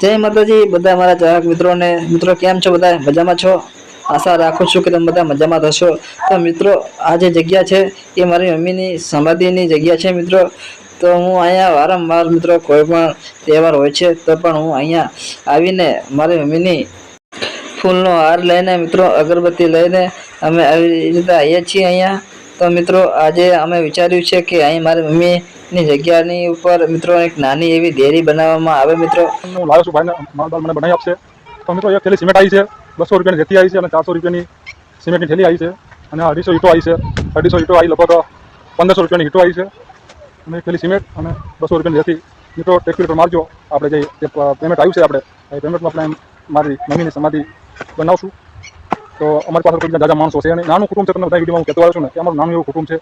જય માતાજી, બધા મારા ચાહક મિત્રોને, મિત્રો કેમ છો બધા? મજામાં છો? આશા રાખું છું કે તમે બધા મજામાં થશો તો મિત્રો આ જે જગ્યા છે, એ મારી મમ્મીની સમાધિની જગ્યા છે મિત્રો. તો હું અહીંયા વારંવાર મિત્રો કોઈ પણ તહેવાર હોય છે, તો પણ હું અહીંયા આવીને મારી મમ્મીની ફૂલનો હાર લઈને મિત્રો અગરબત્તી લઈને અમે આવી રીતે આવીએ છીએ અહીંયા. તો મિત્રો, આજે અમે વિચાર્યું છે કે અહીં મારી મમ્મીની જગ્યાની ઉપર મિત્રો એક નાની એવી ડેરી બનાવવામાં આવે મિત્રો. હું લાવ્યો છું ભાઈને માલદાર મને બનાવી આપશે. તો મિત્રો, એક થેલી સિમેન્ટ આવી છે, બસો રૂપિયાની જેથી આવી છે અને ચારસો રૂપિયાની સિમેન્ટની થેલી આવી છે અને અઢીસો ઈંટો આવી છે. અઢીસો ઈંટો આવી લગભગ પંદરસો રૂપિયાની ઈંટો આવી છે. અને એક થેલી સિમેન્ટ અને બસો રૂપિયાની જેથી મિત્રો ટેક્સી પર મારજો. આપણે જે પેમેન્ટ આવ્યું છે આપણે, એ પેમેન્ટમાં આપણે મારી મમ્મીની સમાધિ બનાવશું. તો અમારી પાસે કોઈ દાદા માણસો છે અને નાનું કુટુંબ છે, તમને બધા વિડીયોમાં હું કહેતો આવ્યો છું ને કે અમારું નાનું એવું કુટુંબ છે,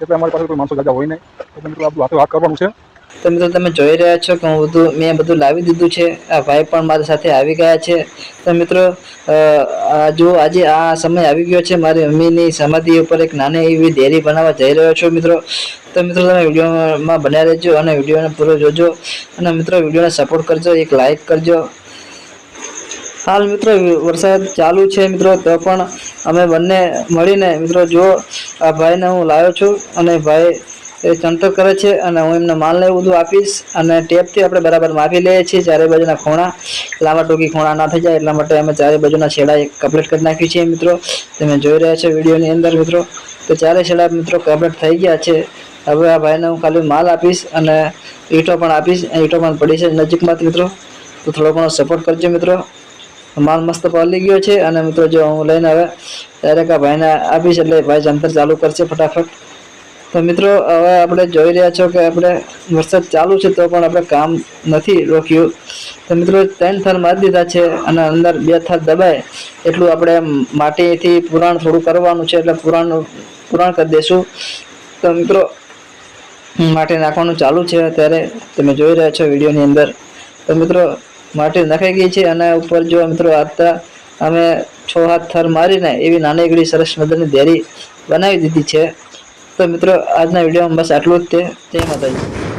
એટલે અમારી પાસે કોઈ માણસો દાદા હોય નહીં. મિત્રો આપણું હાથ કરવાનું છે. તો મિત્રો, તમે જોઈ રહ્યા છો કે હું બધું, મેં બધું લાવી દીધું છે. આ ભાઈ પણ મારી સાથે આવી ગયા છે. તો મિત્રો જો આજે આ સમય આવી ગયો છે, મારી મમ્મીની સમાધિ ઉપર એક નાની એવી ડેરી બનાવવા જઈ રહ્યો છું, મિત્રો. તો મિત્રો, તમે વિડીયોમાં બન્યા રહેજો અને વિડીયોને પૂરો જોજો. અને મિત્રો, વિડીયોને સપોર્ટ કરજો, એક લાઇક કરજો. હાલ મિત્રો વરસાદ ચાલુ છે મિત્રો, તો પણ અમે બંને મળીને મિત્રો જો આ ભાઈને હું લાવ્યો છું અને ભાઈ એ ચણતર કરે છે અને હું એમને માલ ને એવું બધું આપીશ અને ટેપથી આપણે બરાબર માપી લઈએ છીએ. ચારે બાજુના ખૂણા લાંબા ટૂંકી ખૂણા ના થઈ જાય, એટલા માટે અમે ચારે બાજુના છેડા કમ્પ્લીટ કરી નાખ્યું છે મિત્રો. તમે જોઈ રહ્યા છો વિડીયોની અંદર મિત્રો, તો ચારે છેડા મિત્રો કમ્પ્લીટ થઈ ગયા છે. હવે આ ભાઈને હું ખાલી માલ આપીશ અને ઈંટો પણ આપીશ. ઈંટો પણ પડી છે નજીકમાં મિત્રો, તો થોડો ઘણો સપોર્ટ કરજો મિત્રો. માલ મસ્ત પલી ગયો છે અને મિત્રો જો હું લઈને હવે ડાયરેક્ટ આ ભાઈને આપીશ એટલે ભાઈ જંતર ચાલુ કરશે ફટાફટ. તો મિત્રો, હવે આપણે જોઈ રહ્યા છો કે આપણે વરસાદ ચાલુ છે તો પણ આપણે કામ નથી રોક્યું. તો મિત્રો, ત્રણ થર મારી દીધા છે અને અંદર બે થર દબાય. એટલું આપણે માટીથી પુરાણ થોડું કરવાનું છે એટલે પુરાણ પુરાણ કરી દઈશું તો મિત્રો, માટી નાખવાનું ચાલુ છે અત્યારે. તમે જોઈ રહ્યા છો વિડીયોની અંદર. તો મિત્રો માટી નખાઈ ગઈ છે અને ઉપર જો મિત્રો આતા અમે છ હાથ થર મારીને એવી નાની સરસ મજાની દેરી બનાવી દીધી છે. તો મિત્રો, આજના વિડીયોમાં બસ આટલું જ તે. જય માતાજી.